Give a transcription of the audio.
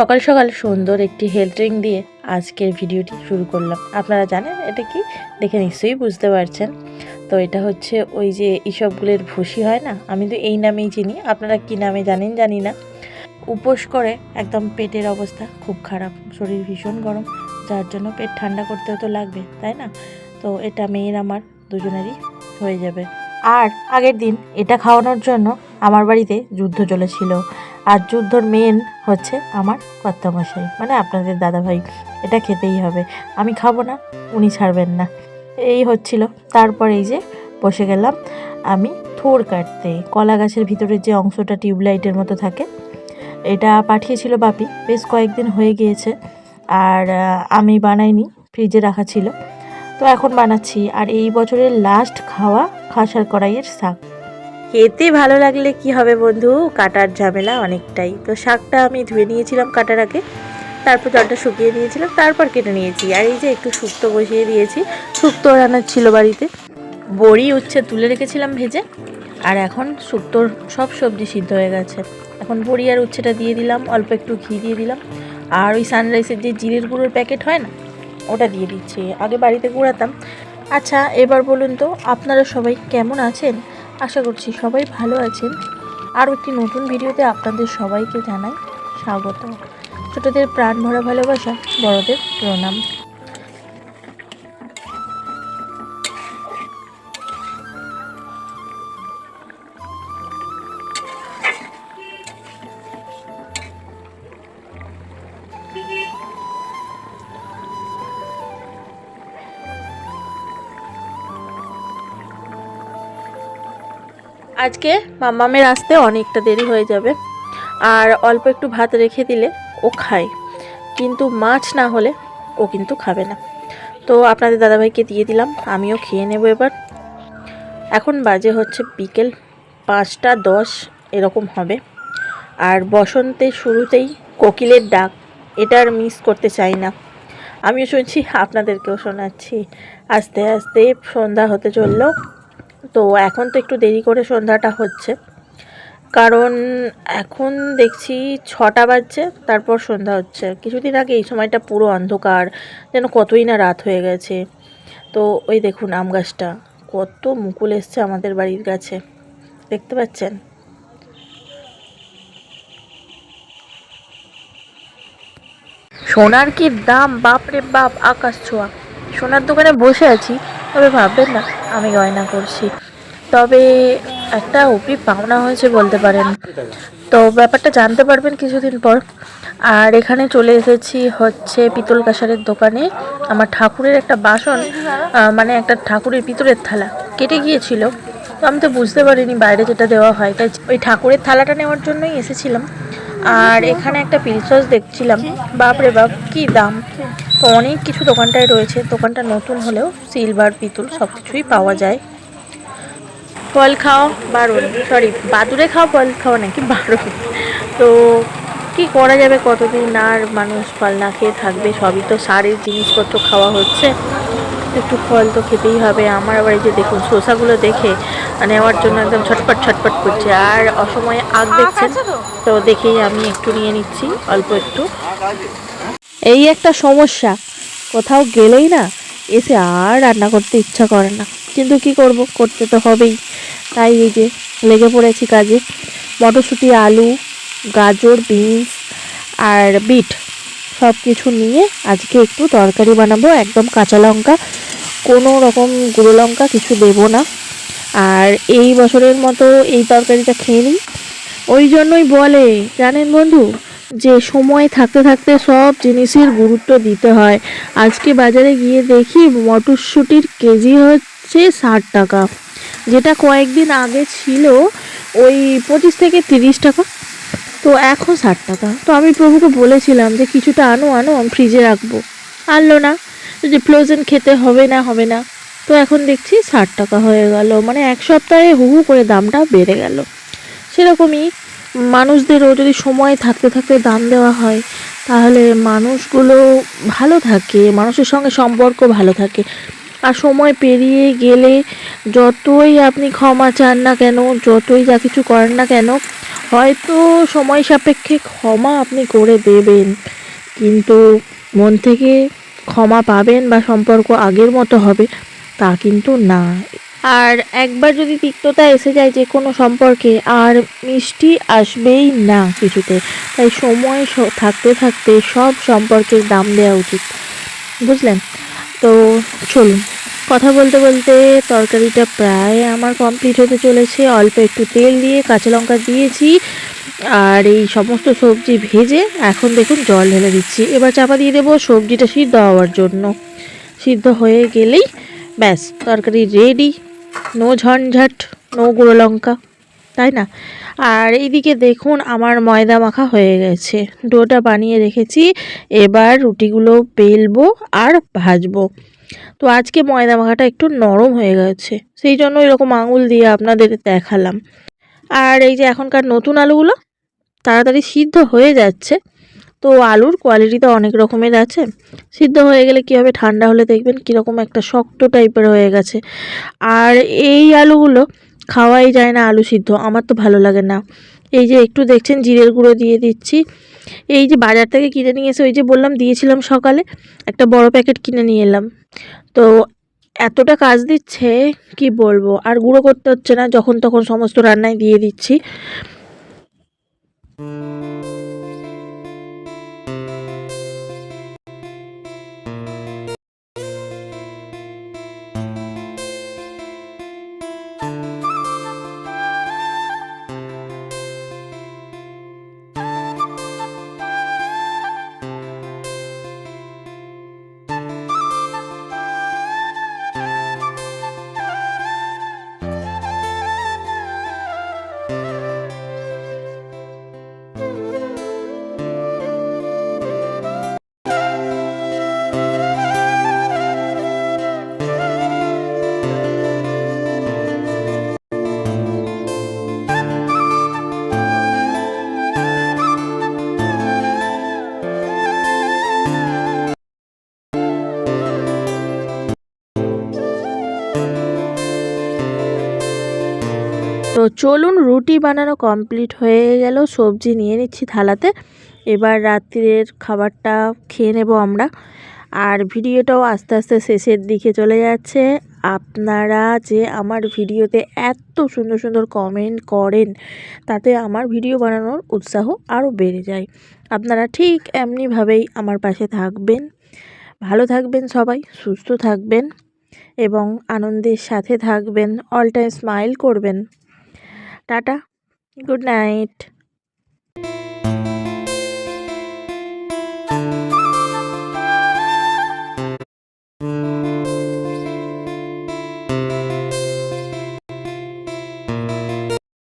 সকাল সকাল সুন্দর একটি হেলথ ড্রিঙ্ক দিয়ে আজকের ভিডিওটি শুরু করলাম। আপনারা জানেন এটা কি? দেখে নিশ্চয়ই বুঝতে পারছেন। তো এটা হচ্ছে ওই যে ইসবগুলের ভুসি হয় না? আমি তো এই নামেই চিনি। আপনারা কি নামে জানেন জানি না। উপোস করে একদম পেটের অবস্থা খুব খারাপ। শরীর ভীষণ গরম। যার জন্য পেট ঠান্ডা করতেও তো লাগবে, তাই না? তো এটা মেয়ের আমার, দুজনেরই হয়ে যাবে। আর আগের দিন এটা খাওয়ানোর জন্য আমার বাড়িতে যুদ্ধ চলেছিল। আর যুদ্ধর মেন হচ্ছে আমার কর্তামশাই। মানে আপনাদের দাদাভাই, এটা খেতেই হবে। আমি খাব না, উনি ছাড়বেন না। এই হচ্ছিল। তারপর এই যে বসে গেলাম আমি থোর কাটতে। কলা গাছের ভিতরে যে অংশটা টিউবলাইটের মতো থাকে, এটা পাঠিয়েছিল বাপি। বেশ কয়েকদিন হয়ে গিয়েছে আর আমি বানাইনি, ফ্রিজে রাখা ছিল। তো এখন বানাচ্ছি। আর এই বছরের লাস্ট খাওয়া, খাসার কড়াইয়ের শাক। খেতে ভালো লাগলে কি হবে বন্ধু? কাটার ঝামেলা অনেকটাই। তো শাকটা আমি ধুয়ে নিয়েছিলাম কাটার আগে। তারপর জলটা শুকিয়ে নিয়েছিলাম, তারপর কেটে নিয়েছি। আর এই যে একটু শুক্তো বসিয়ে দিয়েছি, শুক্তো রান্নার ছিল বাড়িতে। বড়ি উচ্ছে তুলে রেখেছিলাম ভেজে, আর এখন শুক্তোর সব সবজি সিদ্ধ হয়ে গেছে। এখন বড়ি আর উচ্ছেটা দিয়ে দিলাম, অল্প একটু ঘি দিয়ে দিলাম। আর ওই সানরাইসের যে জিরের গুঁড়োর প্যাকেট হয় না, ওটা দিয়ে দিচ্ছি। আগে বাড়িতে গুঁড়াতাম। আচ্ছা এবার বলুন তো, আপনারা সবাই কেমন আছেন? আশা করছি সবাই ভালো আছেন। আরও একটি নতুন ভিডিওতে আপনাদের সবাইকে জানাই স্বাগত। ছোটদের প্রাণ ভরা ভালোবাসা, বড়দের প্রণাম। আজকে মাম্মামের আসতে অনেকটা দেরি হয়ে যাবে। আর অল্প একটু ভাত রেখে দিলে ও খায়। কিন্তু মাছ না হলে ও কিন্তু খাবে না। তো আপনাদের দাদাভাইকে দিয়ে দিলাম, আমিও খেয়ে নেব এবার। এখন বাজে হচ্ছে বিকেল পাঁচটা দশ, এরকম হবে। আর বসন্তের শুরুতেই কোকিলের ডাক, এটা আর মিস করতে চাই না। আমিও শুনছি, আপনাদেরকেও শোনাচ্ছি। আস্তে আস্তে সন্ধ্যা হতে চলল। তো এখন তো একটু দেরি করে সন্ধ্যাটা হচ্ছে। কারণ এখন দেখছি ছটা বাজছে, তারপর সন্ধ্যা হচ্ছে। কিছুদিন আগে এই সময়টা পুরো অন্ধকার, যেন কতই না রাত হয়ে গেছে। তো ওই দেখুন আম গাছটা, কত মুকুল এসছে আমাদের বাড়ির কাছে। দেখতে পাচ্ছেন? সোনার কি দাম? বাপ রে বাপ, আকাশ ছোঁয়া। সোনার দোকানে বসে আছি, তবে ভাববেন না। আমি গয়না করছি। তবে একটা উপরি পাওনা হয়েছে বলতে পারেন। তো ব্যাপারটা জানতে পারবেন কিছুদিন পর। আর এখানে চলে এসেছি হচ্ছে পিতল কাঁসারের দোকানে। আমার ঠাকুরের একটা বাসন মানে একটা ঠাকুরের পিতলের থালা কেটে গিয়েছিল। তো আমি তো বুঝতে পারিনি বাইরে যেটা দেওয়া হয়। তাই ওই ঠাকুরের থালাটা নেওয়ার জন্যই এসেছিলাম। আর এখানে একটা পিলসস দেখছিলাম। বাপরে বাপ, কি দাম? তো অনেক কিছু দোকানটায় রয়েছে। দোকানটা নতুন হলেও সিলভার পিতল সব কিছুই পাওয়া যায়। ফল খাও বারণ সরি বাদুরে খাও, ফল খাও নাকি বারণ তো কি করা যাবে কতদিন? আর মানুষ ফল না খেয়ে থাকবে, সবই তো সারের জিনিসপত্র খাওয়া হচ্ছে। একটু ফল তো খেতেই হবে। আমার আবার এই যে দেখুন শসাগুলো দেখে নেওয়ার জন্য একদম ছটপট ছটপট করছে। আর অসময়ে আগ দেখছেন? তো? দেখেই আমি একটু নিয়ে নিচ্ছি অল্প একটু। এই একটা সমস্যা। কোথাও গেলেই না এসে আর রান্না করতে ইচ্ছা করে না। কিন্তু কি করব? করতে তো হবেই। তাই এই যে লেগে পড়েছি কাজে। মটরশুঁটি আলু গাজর বিনস আর বিট। সব কিছু নিয়ে আজকে একটু তরকারি বানাবো, একদম কাঁচা লঙ্কা, কোনো রকম গুঁড়ো লঙ্কা কিছু দেবো না। আর এই বছরের মতো এই তরকারিটা খেয়ে নিই। ওই জন্যই বলে, জানেন বন্ধু, যে সময় থাকতে থাকতে সব জিনিসের গুরুত্ব দিতে হয়। আজকে বাজারে গিয়ে দেখি মটরশুঁটির কেজি হচ্ছে ষাট টাকা। যেটা কয়েকদিন আগে ছিল ওই পঁচিশ থেকে তিরিশ টাকা। তো এখন ষাট টাকা। তো আমি প্রভুকে বলেছিলাম যে কিছুটা আনো আনো, আমি ফ্রিজে রাখব। আনলো না। যে ফ্রোজেন খেতে হবে না হবে না। তো এখন দেখছি ষাট টাকা হয়ে গেল। মানে এক সপ্তাহে হু হু করে দামটা বেড়ে গেল। সেরকমই মানুষদেরও যদি সময় থাকতে থাকতে দাম দেওয়া হয়, তাহলে মানুষগুলো ভালো থাকে। মানুষের সঙ্গে সম্পর্ক ভালো থাকে। আর সময় পেরিয়ে গেলে যতই আপনি ক্ষমা চান না কেন, যতই যা কিছু করেন না কেন হয়তো সময় সাপেক্ষে ক্ষমা আপনি করে দেবেন, কিন্তু মন থেকে ক্ষমা পাবেন বা সম্পর্ক আগের মতো হবে, তা কিন্তু না। আর একবার যদি তিক্ততা এসে যায় যে কোনো সম্পর্কে, আর মিষ্টি আসবেই না কিছুতে। তাই সময় থাকতে থাকতে সব সম্পর্কের দাম দেওয়া উচিত। বুঝলেন? তো চলুন। কথা বলতে বলতে তরকারিটা প্রায় আমার কমপ্লিট হতে চলেছে। অল্প একটু তেল দিয়ে কাঁচা লঙ্কা দিয়েছি আর এই সমস্ত সবজি ভেজে এখন দেখুন জল ঢেলে দিচ্ছি। এবার চাপা দিয়ে দেবো সবজিটা সিদ্ধ হওয়ার জন্য। সিদ্ধ হয়ে গেলেই ব্যাস, তরকারি রেডি নো ঝঞ্ঝাট, নো গুঁড়ো লঙ্কা, তাই না? আর এইদিকে দেখুন আমার ময়দা মাখা হয়ে গেছে। ডোটা বানিয়ে রেখেছি। এবার রুটিগুলো বেলবো আর ভাজবো। তো আজকে ময়দা মাখাটা একটু নরম হয়ে গেছে, সেই জন্য এরকম আঙুল দিয়ে আপনাদের দেখালাম। আর এই যে এখনকার নতুন আলুগুলো, তাড়াতাড়ি সিদ্ধ হয়ে যাচ্ছে। তো আলুর কোয়ালিটি তো অনেক রকমের আছে। সিদ্ধ হয়ে গেলে কী হবে ঠান্ডা হলে দেখবেন কীরকম একটা শক্ত টাইপের হয়ে গেছে। আর এই আলুগুলো খাওয়াই যায় না আলু সিদ্ধ, আমার তো ভালো লাগে না। এই যে একটু দেখছেন, জিরের গুঁড়ো দিয়ে দিচ্ছি। এই যে বাজার থেকে কিনে নিয়ে এসে ওই যে বললাম, দিয়েছিলাম সকালে একটা বড় প্যাকেট কিনে নিয়ে এলাম। তো এতটা কাজ দিচ্ছে, কি বলব? আর গুঁড়ো করতে হচ্ছে না, যখন তখন সমস্ত রান্নায় দিয়ে দিচ্ছি। তো চলুন রুটি বানানো কমপ্লিট হয়ে গেল। সবজি নিয়ে নিচ্ছি থালাতে। এবার রাত্রের খাবারটা খেয়ে নেব আমরা। আর ভিডিওটাও আস্তে আস্তে শেষের দিকে চলে যাচ্ছে। আপনারা যে আমার ভিডিওতে এত সুন্দর সুন্দর কমেন্ট করেন, তাতে আমার ভিডিও বানানোর উৎসাহ আরও বেড়ে যায়। আপনারা ঠিক এমনিভাবেই আমার পাশে থাকবেন। ভালো থাকবেন সবাই, সুস্থ থাকবেন এবং আনন্দের সাথে থাকবেন। অল টাইম স্মাইল করবেন। Tata good night